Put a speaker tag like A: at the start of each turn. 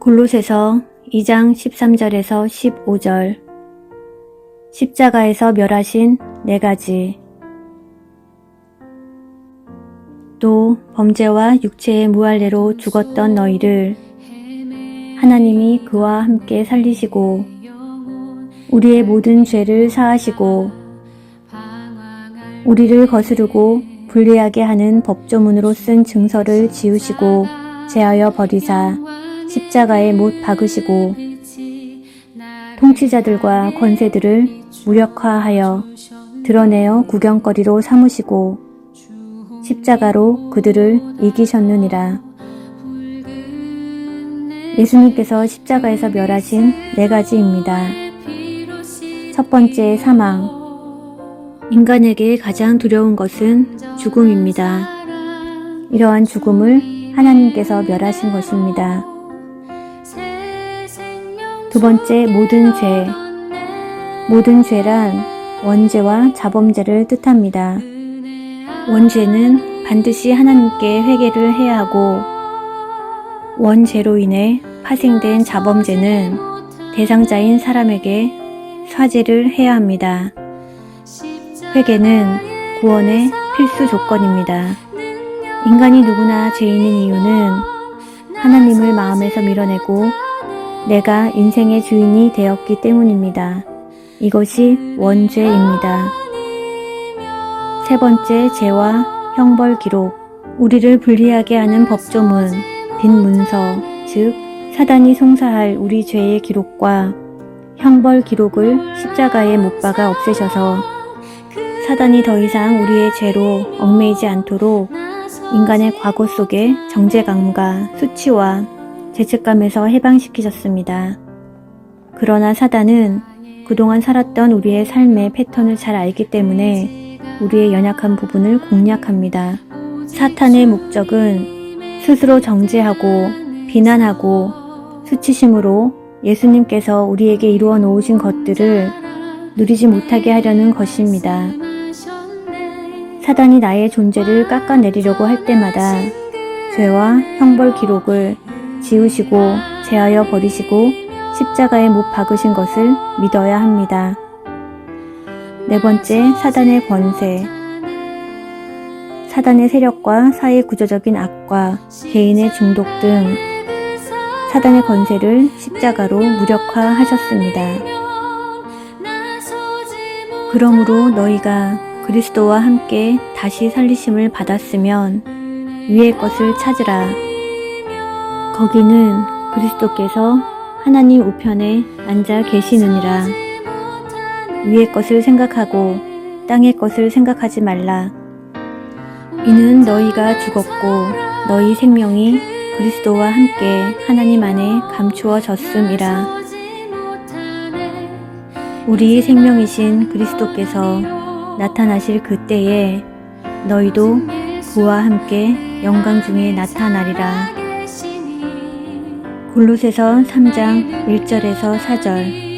A: 골로새서 2장 13절에서 15절. 십자가에서 멸하신 네 가지. 또 범죄와 육체의 무할례로 죽었던 너희를 하나님이 그와 함께 살리시고 우리의 모든 죄를 사하시고 우리를 거스르고 불리하게 하는 법조문으로 쓴 증서를 지우시고 제하여 버리사 십자가에 못 박으시고 통치자들과 권세들을 무력화하여 드러내어 구경거리로 삼으시고 십자가로 그들을 이기셨느니라. 예수님께서 십자가에서 멸하신 네 가지입니다. 첫 번째 사망. 인간에게 가장 두려운 것은 죽음입니다. 이러한 죽음을 하나님께서 멸하신 것입니다. 두 번째 모든 죄. 모든 죄란 원죄와 자범죄를 뜻합니다. 원죄는 반드시 하나님께 회개를 해야 하고 원죄로 인해 파생된 자범죄는 대상자인 사람에게 사죄를 해야 합니다. 회개는 구원의 필수 조건입니다. 인간이 누구나 죄인인 이유는 하나님을 마음에서 밀어내고 내가 인생의 주인이 되었기 때문입니다. 이것이 원죄입니다. 세 번째 죄와 형벌 기록. 우리를 불리하게 하는 법조문, 빈 문서, 즉 사단이 송사할 우리 죄의 기록과 형벌 기록을 십자가에 못 박아 없애셔서 사단이 더 이상 우리의 죄로 얽매이지 않도록 인간의 과거 속에 정죄감과 수치와 죄책감에서 해방시키셨습니다. 그러나 사단은 그동안 살았던 우리의 삶의 패턴을 잘 알기 때문에 우리의 연약한 부분을 공략합니다. 사탄의 목적은 스스로 정죄하고 비난하고 수치심으로 예수님께서 우리에게 이루어 놓으신 것들을 누리지 못하게 하려는 것입니다. 사단이 나의 존재를 깎아내리려고 할 때마다 죄와 형벌 기록을 지우시고 제하여 버리시고 십자가에 못 박으신 것을 믿어야 합니다. 네 번째, 사단의 권세. 사단의 세력과 사회 구조적인 악과 개인의 중독 등 사단의 권세를 십자가로 무력화하셨습니다. 그러므로 너희가 그리스도와 함께 다시 살리심을 받았으면 위의 것을 찾으라. 거기는 그리스도께서 하나님 우편에 앉아 계시느니라. 위의 것을 생각하고 땅의 것을 생각하지 말라. 이는 너희가 죽었고 너희 생명이 그리스도와 함께 하나님 안에 감추어졌음이라. 우리 생명이신 그리스도께서 나타나실 그때에 너희도 그와 함께 영광 중에 나타나리라. 골로새서 3장 1절에서 4절